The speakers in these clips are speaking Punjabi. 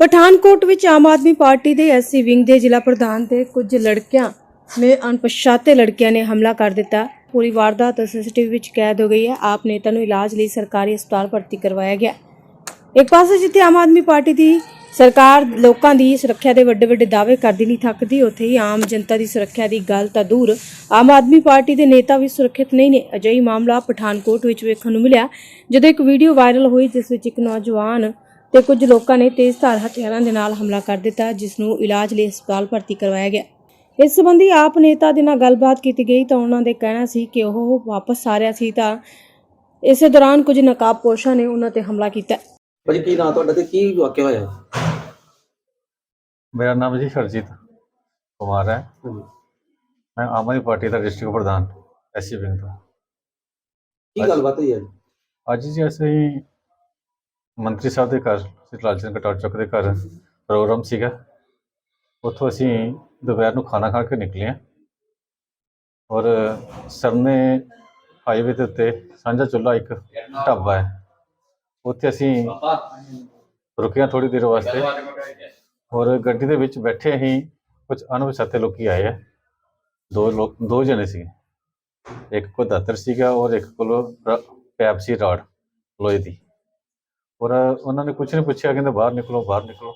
ਪਠਾਨਕੋਟ ਵਿੱਚ ਆਮ ਆਦਮੀ ਪਾਰਟੀ ਦੇ ਐਸਸੀ ਵਿੰਗ ਦੇ ਜ਼ਿਲ੍ਹਾ ਪ੍ਰਧਾਨ ਤੇ ਕੁਝ ਲੜਕਿਆਂ ਨੇ ਅਣਪਛਾਤੇ ਲੜਕਿਆਂ ਨੇ ਹਮਲਾ ਕਰ ਦਿੱਤਾ। ਪੂਰੀ ਵਾਰਦਾਤ ਸੀਸੀਟੀਵੀ ਵਿੱਚ ਕੈਦ ਹੋ ਗਈ ਹੈ। ਆਪ ਨੇਤਾ ਨੂੰ ਇਲਾਜ ਲਈ ਸਰਕਾਰੀ ਹਸਪਤਾਲ ਭਰਤੀ ਕਰਵਾਇਆ ਗਿਆ। ਇੱਕ ਪਾਸੇ ਜਿੱਥੇ ਆਮ ਆਦਮੀ ਪਾਰਟੀ ਦੀ ਸਰਕਾਰ ਲੋਕਾਂ ਦੀ ਸੁਰੱਖਿਆ ਦੇ ਵੱਡੇ ਵੱਡੇ ਦਾਅਵੇ ਕਰਦੀ ਨਹੀਂ ਥੱਕਦੀ, ਉੱਥੇ ਹੀ ਆਮ ਜਨਤਾ ਦੀ ਸੁਰੱਖਿਆ ਦੀ ਗੱਲ ਤਾਂ ਦੂਰ। ਆਮ ਆਦਮੀ ਪਾਰਟੀ ਦੇ ਨੇਤਾ ਵੀ ਸੁਰੱਖਿਅਤ ਨਹੀਂ ਨੇ। ਅਜਿਹੀ ਮਾਮਲਾ ਪਠਾਨਕੋਟ ਵਿੱਚ ਵੇਖਣ ਨੂੰ ਮਿਲਿਆ, ਜਦੋਂ ਇੱਕ ਵੀਡੀਓ ਵਾਇਰਲ ਹੋਈ, ਜਿਸ ਵਿੱਚ ਇੱਕ ਨੌਜਵਾਨ ਤੇ ਕੁਝ ਲੋਕਾਂ ਨੇ ਤੇਜ਼ਧਾਰ ਹਥਿਆਰਾਂ ਦੇ ਨਾਲ ਹਮਲਾ ਕਰ ਦਿੱਤਾ ਜਿਸ ਨੂੰ ਇਲਾਜ ਲਈ ਹਸਪਤਾਲ ਭਰਤੀ ਕਰਵਾਇਆ ਗਿਆ। ਇਸ ਸੰਬੰਧੀ ਆਪ ਨੇਤਾ ਦੇ ਨਾਲ ਗੱਲਬਾਤ ਕੀਤੀ ਗਈ ਤਾਂ ਉਹਨਾਂ ਦੇ ਕਹਿਣਾ ਸੀ ਕਿ ਉਹ ਵਾਪਸ ਆ ਰਿਹਾ ਸੀ ਤਾਂ ਇਸੇ ਦੌਰਾਨ ਕੁਝ ਨਕਾਬਪੋਸ਼ਾਂ ਨੇ ਉਹਨਾਂ ਤੇ ਹਮਲਾ ਕੀਤਾ। ਭਾਜੀ ਕੀ ਨਾਂ ਤੁਹਾਡਾ ਤੇ ਕੀ ਵਾਕਿਆ ਹੋਇਆ? ਮੇਰਾ ਨਾਮ ਜੀ ਹਰਜੀਤ ਕੁਮਾਰ ਹੈ। ਮੈਂ ਆਮ ਆਦਮੀ ਪਾਰਟੀ ਦਾ ਡਿਸਟ੍ਰਿਕਟ ਪ੍ਰਧਾਨ ਐਸਸੀ ਵਿੰਗ ਤੋਂ। ਕੀ ਗੱਲਬਾਤ ਹੋਈ ਹੈ ਅੱਜ ਜੀ ਅਸੀਂ ਮੰਤਰੀ ਸਾਹਿਬ ਦੇ ਘਰ, ਸ੍ਰੀ ਲਾਲ ਚੰਦ ਕਟੌਰ ਚੌਕ ਦੇ ਘਰ ਪ੍ਰੋਗਰਾਮ ਸੀਗਾ। ਉੱਥੋਂ ਅਸੀਂ ਦੁਪਹਿਰ ਨੂੰ ਖਾਣਾ ਖਾ ਕੇ ਨਿਕਲੇ ਹਾਂ। ਔਰ ਸਰਨੇ ਹਾਈਵੇ ਦੇ ਉੱਤੇ ਸਾਂਝਾ ਚੁੱਲਾ ਇੱਕ ਢਾਬਾ ਹੈ। ਉੱਥੇ ਅਸੀਂ ਰੁਕਿਆ ਥੋੜੀ ਦੇਰ ਵਾਸਤੇ। ਔਰ ਗੱਡੀ ਦੇ ਵਿੱਚ ਬੈਠੇ ਹੀ ਕੁਝ ਅਣਪਛਾਤੇ ਲੋਕੀ ਆਏ ਆ। ਦੋ ਲੋਕ, ਦੋ ਜਣੇ ਸੀ ਇੱਕ ਕੋ ਦਾਤਰ ਸੀਗਾ ਔਰ ਇੱਕ ਕੋਲ ਪੈਪ ਸੀ ਰਾਡ, ਲੋਹੇ ਦੀ। ਔਰ ਉਹਨਾਂ ਨੇ ਕੁਝ ਨਹੀਂ ਪੁੱਛਿਆ ਕਹਿੰਦੇ ਬਾਹਰ ਨਿਕਲੋ ਬਾਹਰ ਨਿਕਲੋ।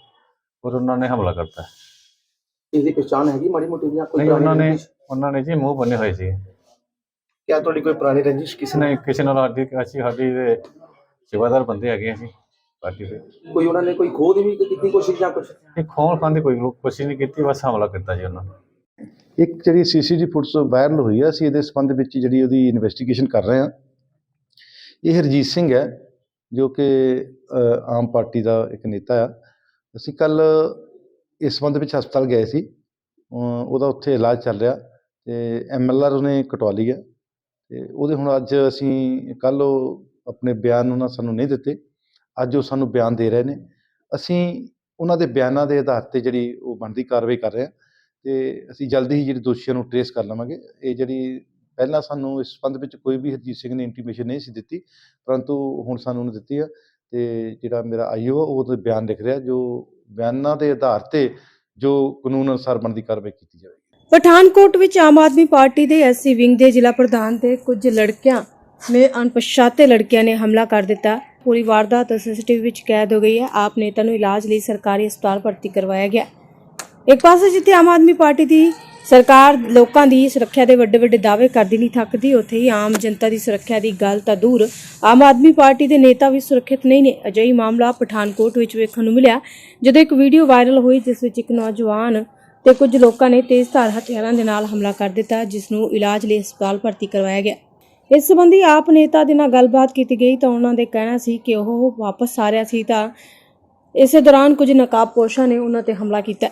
ਔਰ ਉਹਨਾਂ ਨੇ ਹਮਲਾ ਕਰਤਾ। ਇਸ ਦੀ ਪਛਾਣ ਹੈਗੀ ਮਾੜੀ ਮੋਟੀ ਜਾਂ ਕੋਈ ਨਹੀਂ ਉਹਨਾਂ ਨੇ? ਉਹਨਾਂ ਨੇ ਜੀ ਮੂੰਹ ਬੰਨੇ ਹੋਏ ਸੀ। ਕਿਆ ਤੁਹਾਡੀ ਕੋਈ ਪੁਰਾਣੀ ਰੰਜਿਸ਼ ਕਿਸੇ ਨੇ ਕਿਸੇ ਨਾਲ ਸਾਡੀ ਅਸੀਂ ਸਾਡੀ ਦੇ ਸੇਵਾਦਾਰ ਬੰਦੇ ਹੈਗੇ ਅਸੀਂ ਪਾਰਟੀ ਦੇ। ਕੋਈ ਉਹਨਾਂ ਨੇ ਕੋਈ ਖੋਹ ਦੀ ਵੀ ਕੀਤੀ ਕੋਸ਼ਿਸ਼ ਜਾਂ ਕੁਝ ਇਹ ਖੋਲ ਖਾਨ ਦੀ ਕੋਈ ਲੋਕ ਕੋਸ਼ਿਸ਼ ਨਹੀਂ ਕੀਤੀ ਬਸ ਹਮਲਾ ਕੀਤਾ ਜੀ ਉਹਨਾਂ ਨੇ। ਇੱਕ ਜਿਹੜੀ ਸੀਸੀਟੀ ਫੁਟਸ ਵਾਇਰਲ ਹੋਈ ਆ ਅਸੀਂ ਇਹਦੇ ਸੰਬੰਧ ਵਿੱਚ ਜਿਹੜੀ ਉਹਦੀ ਇਨਵੈਸਟੀਗੇਸ਼ਨ ਕਰ ਰਹੇ ਹਾਂ। ਇਹ ਹਰਜੀਤ ਸਿੰਘ ਹੈ। ਜੋ ਕਿ ਆਮ ਪਾਰਟੀ ਦਾ ਇੱਕ ਨੇਤਾ ਆ। ਅਸੀਂ ਕੱਲ ਇਸ ਸੰਬੰਧ ਵਿੱਚ ਹਸਪਤਾਲ ਗਏ ਸੀ। ਉਹਦਾ ਉੱਥੇ ਇਲਾਜ ਚੱਲ ਰਿਹਾ ਤੇ ਐਮਐਲਆਰ ਉਹਨੇ ਕਟਵਾ ਲਈ ਹੈ ਤੇ ਉਹਦੇ ਹੁਣ ਅੱਜ ਅਸੀਂ ਕੱਲ ਉਹ ਆਪਣੇ ਬਿਆਨ ਉਹਨਾਂ ਸਾਨੂੰ ਨਹੀਂ ਦਿੱਤੇ। ਅੱਜ ਉਹ ਸਾਨੂੰ ਬਿਆਨ ਦੇ ਰਹੇ ਨੇ। ਅਸੀਂ ਉਹਨਾਂ ਦੇ ਬਿਆਨਾਂ ਦੇ ਆਧਾਰ ਤੇ ਜਿਹੜੀ ਉਹ ਬਣਦੀ ਕਾਰਵਾਈ ਕਰ ਰਹੇ ਹਾਂ ਤੇ ਅਸੀਂ ਜਲਦੀ ਹੀ ਜਿਹੜੇ ਦੋਸ਼ੀਆਂ ਨੂੰ ਟਰੇਸ ਕਰ ਲਵਾਂਗੇ। ਇਹ ਜਿਹੜੀ ਪਹਿਲਾਂ ਸਾਨੂੰ ਇਸ ਸੰਬੰਧ ਵਿੱਚ ਕੋਈ ਵੀ ਹਰਜੀਤ ਸਿੰਘ ਨੇ ਇੰਟੀਮੇਸ਼ਨ ਨਹੀਂ ਸੀ ਦਿੱਤੀ, ਪਰੰਤੂ ਹੁਣ ਸਾਨੂੰ ਉਹਨੇ ਦਿੱਤੀ ਆ ਤੇ ਜਿਹੜਾ ਮੇਰਾ ਆਈਓ ਉਹ ਉਹਦੇ ਬਿਆਨ ਲਿਖ ਰਿਹਾ, ਜੋ ਬਿਆਨਾਂ ਦੇ ਆਧਾਰ ਤੇ ਜੋ ਕਾਨੂੰਨ ਅਨੁਸਾਰ ਬਣਦੀ ਕਾਰਵਾਈ ਕੀਤੀ ਜਾਵੇਗੀ। ਪਠਾਨਕੋਟ ਵਿੱਚ ਆਮ ਆਦਮੀ ਪਾਰਟੀ ਦੇ ਐਸਸੀ ਵਿੰਗ ਦੇ ਜ਼ਿਲ੍ਹਾ ਪ੍ਰਧਾਨ ਤੇ ਕੁਝ ਲੜਕਿਆਂ ਨੇ ਅਣਪਛਾਤੇ ਲੜਕਿਆਂ ਨੇ ਹਮਲਾ ਕਰ ਦਿੱਤਾ। ਪੂਰੀ ਵਾਰਦਾਤ ਸੀਸੀਟੀਵੀ ਵਿੱਚ ਕੈਦ ਹੋ ਗਈ ਹੈ। ਆਪ ਨੇਤਾ ਨੂੰ ਇਲਾਜ ਲਈ ਸਰਕਾਰੀ ਹਸਪਤਾਲ ਭਰਤੀ ਕਰਵਾਇਆ ਗਿਆ। ਇੱਕ ਪਾਸੇ ਜਿੱਥੇ ਆਮ ਆਦਮੀ ਪਾਰਟੀ ਦੀ ਸਰਕਾਰ ਲੋਕਾਂ ਦੀ ਸੁਰੱਖਿਆ ਦੇ ਵੱਡੇ ਵੱਡੇ ਦਾਅਵੇ ਕਰਦੀ ਨਹੀਂ, ਥੱਕਦੀ ਉੱਥੇ ਹੀ, ਆਮ ਜਨਤਾ ਦੀ ਸੁਰੱਖਿਆ ਦੀ ਗੱਲ ਤਾਂ ਦੂਰ। ਆਮ ਆਦਮੀ ਪਾਰਟੀ ਦੇ ਨੇਤਾ ਵੀ ਸੁਰੱਖਿਅਤ ਨਹੀਂ ਨੇ। ਅਜਿਹੀ ਮਾਮਲਾ ਪਠਾਨਕੋਟ ਵਿੱਚ ਵੇਖਣ ਨੂੰ ਮਿਲਿਆ। ਜਦੋਂ ਇੱਕ ਵੀਡੀਓ ਵਾਇਰਲ ਹੋਈ, ਜਿਸ ਵਿੱਚ ਇੱਕ ਨੌਜਵਾਨ ਤੇ ਕੁਝ ਲੋਕਾਂ ਨੇ ਤੇਜ਼ਧਾਰ ਹਥਿਆਰਾਂ ਦੇ ਨਾਲ ਹਮਲਾ ਕਰ ਦਿੱਤਾ, ਜਿਸ ਨੂੰ ਇਲਾਜ ਲਈ ਹਸਪਤਾਲ ਭਰਤੀ ਕਰਵਾਇਆ ਗਿਆ। ਇਸ ਸੰਬੰਧੀ ਆਪ ਨੇਤਾ ਦੇ ਨਾਲ ਗੱਲਬਾਤ ਕੀਤੀ ਗਈ ਤਾਂ ਉਹਨਾਂ ਦੇ ਕਹਿਣਾ ਸੀ ਕਿ ਉਹ ਵਾਪਸ ਆ ਰਿਹਾ ਸੀ ਤਾਂ ਇਸੇ ਦੌਰਾਨ ਕੁਝ ਨਕਾਬਪੋਸ਼ਾਂ ਨੇ ਉਹਨਾਂ ਤੇ ਹਮਲਾ ਕੀਤਾ।